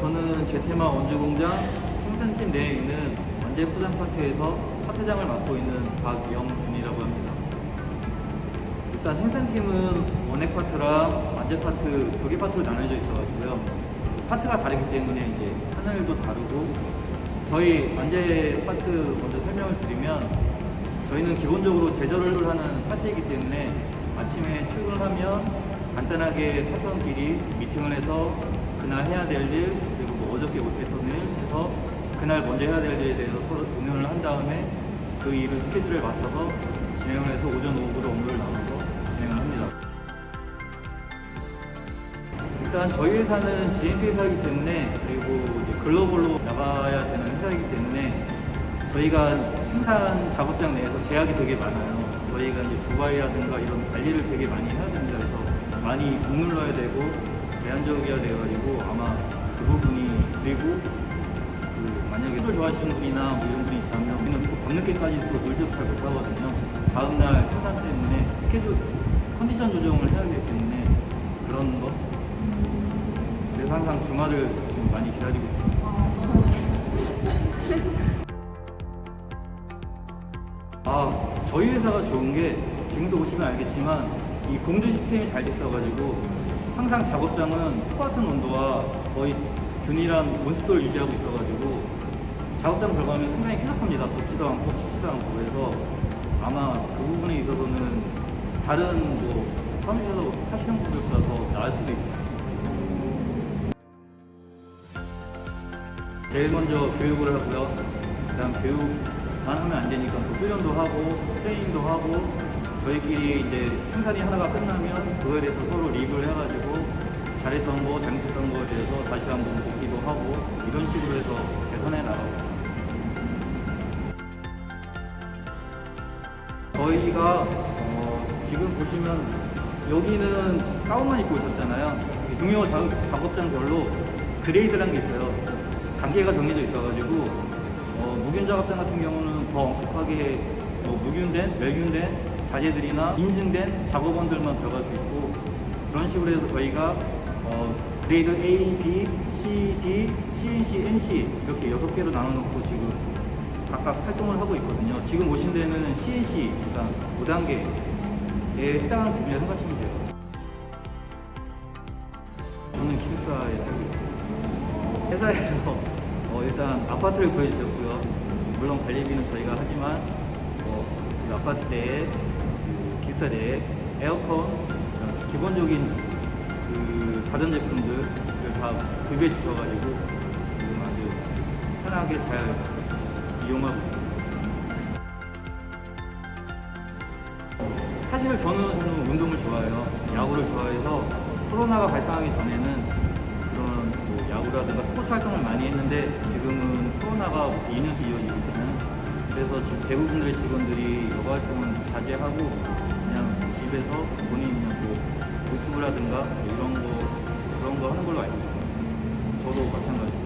저는 제테마 원주공장 생산팀 내에 있는 완제 포장 파트에서 파트장을 맡고 있는 박영준이라고 합니다. 일단 생산팀은 원액 파트랑 완제 파트 두 개 파트로 나눠져 있어가지고요. 파트가 다르기 때문에 이제 하늘도 다르고 저희 완제 파트 먼저 설명을 드리면 저희는 기본적으로 제조를 하는 파트이기 때문에 아침에 출근하면 간단하게 파트원끼리 미팅을 해서 그날 해야 될 일, 그리고 뭐 어저께 못했던 일 해서 그날 먼저 해야 될 일에 대해서 서로 공유를 한 다음에 그 일을 스케줄에 맞춰서 진행을 해서 오전, 오후로 업무를 나눠서 진행을 합니다. 일단 저희 회사는 GMP 회사이기 때문에 그리고 이제 글로벌로 나가야 되는 회사이기 때문에 저희가 생산 작업장 내에서 제약이 되게 많아요. 저희가 이제 두바이라든가 이런 관리를 되게 많이 해야 됩니다. 그래서 많이 국물러야 되고 제한적이어야 돼가지고 아마 그 부분이 그리고 그 만약에 술 좋아하시는 분이나 뭐 이런 분이 있다면 또 밤늦게까지 또 놀지도 잘 못하거든요. 다음날 생산 때문에 스케줄 컨디션 조정을 해야 되기 때문에 그런 거 그래서 항상 주말을 좀 많이 기다리고 있습니다. 아, 저희 회사가 좋은 게 지금도 보시면 알겠지만 이 공전 시스템이 잘 됐어가지고 항상 작업장은 똑같은 온도와 거의 균일한 온습도를 유지하고 있어가지고 작업장 들어가면 상당히 쾌적합니다. 덥지도 않고 춥지도 않고 그래서 아마 그 부분에 있어서는 다른 뭐 사무실에서 하시는 분들보다 더 나을 수도 있어요. 제일 먼저 교육을 하고요. 그다음 교육만 하면 안 되니까 또 훈련도 하고 트레이닝도 하고 저희끼리 이제 생산이 하나가 끝나면 그거에 대해서 서로 리뷰를 해가지고 잘했던 거, 잘못했던 거에 대해서 다시 한번 보기도 하고 이런 식으로 해서 개선해 나가고 저희가 어, 지금 보시면 여기는 가운만 입고 있었잖아요. 중요 작업, 작업장별로 그레이드라는 게 있어요. 단계가 정해져 있어가지고 어, 무균 작업장 같은 경우는 더 엄격하게 뭐 무균된, 멸균된 자재들이나 인증된 작업원들만 들어갈 수 있고 그런 식으로 해서 저희가 어, 그레이드 A, B, C, D, CNC, NC 이렇게 여섯 개로 나눠놓고 지금 각각 활동을 하고 있거든요. 지금 오신 데는 CNC, 그러니까 5단계에 해당하는 부분이라고 생각하시면 돼요. 저는 기숙사에 살고 있습니다. 회사에서 어, 일단 아파트를 구해주셨고요. 물론 관리비는 저희가 하지만 어, 그 아파트 내에 내에 에어컨, 어, 기본적인 그 가전제품들을 다 구비해 주셔가지고 아주 편하게 잘 이용하고 있습니다. 사실 저는, 저는 운동을 좋아해요. 야구를 좋아해서 코로나가 발생하기 전에는 그런 뭐 야구라든가 스포츠 활동을 많이 했는데 지금은 코로나가 2년째 이어지고 있잖아요. 그래서 지금 대부분의 직원들이 여가 활동은 자제하고 집에서 본인이 그냥 뭐 유튜브라든가 뭐 이런 거 그런 거 하는 걸로 알고 있어요. 저도 마찬가지고.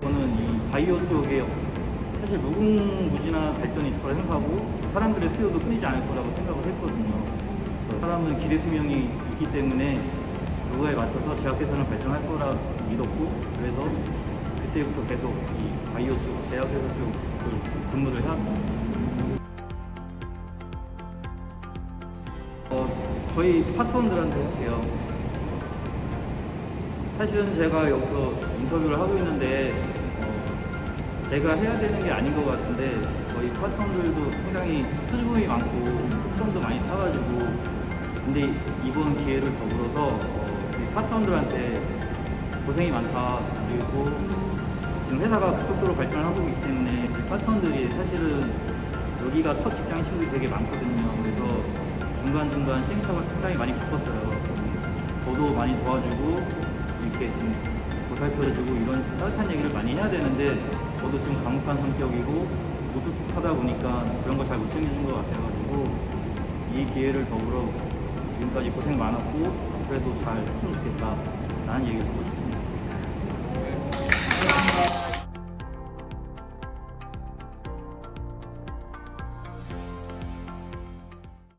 저는 이 바이오 쪽에 사실 무궁무진한 발전이 있을 거라 생각하고 사람들의 수요도 끊이지 않을 거라고 생각을 했거든요. 사람은 기대 수명이 있기 때문에 그거에 맞춰서 제약회사는 발전할 거라 믿었고 그래서 그때부터 계속 이 바이오 쪽, 제약회사 쪽 근무를 해왔습니다. 어, 저희 파트원들한테 할게요. 사실은 제가 여기서 인터뷰를 하고 있는데 어, 제가 해야 되는 게 아닌 것 같은데 저희 파트너들도 상당히 수줍음이 많고 속성도 많이 타가지고 근데 이번 기회를 더불어서 어, 저희 파트너들한테 고생이 많다 그리고 지금 회사가 급속도로 발전을 하고 있기 때문에 저희 파트너들이 사실은 여기가 첫 직장 친구들이 되게 많거든요 그래서 중간중간 시행착오를 상당히 많이 겪었어요 저도 많이 도와주고 이렇게 좀 보살펴주고 이런 따뜻한 얘기를 많이 해야 되는데 저도 좀 과묵한 성격이고 무뚝뚝 하다 보니까 그런 거잘못 챙겨준 것 같아가지고 이 기회를 더불어 지금까지 고생 많았고 앞으로도 잘 했으면 좋겠다 라는 얘기를 하고 싶습니다.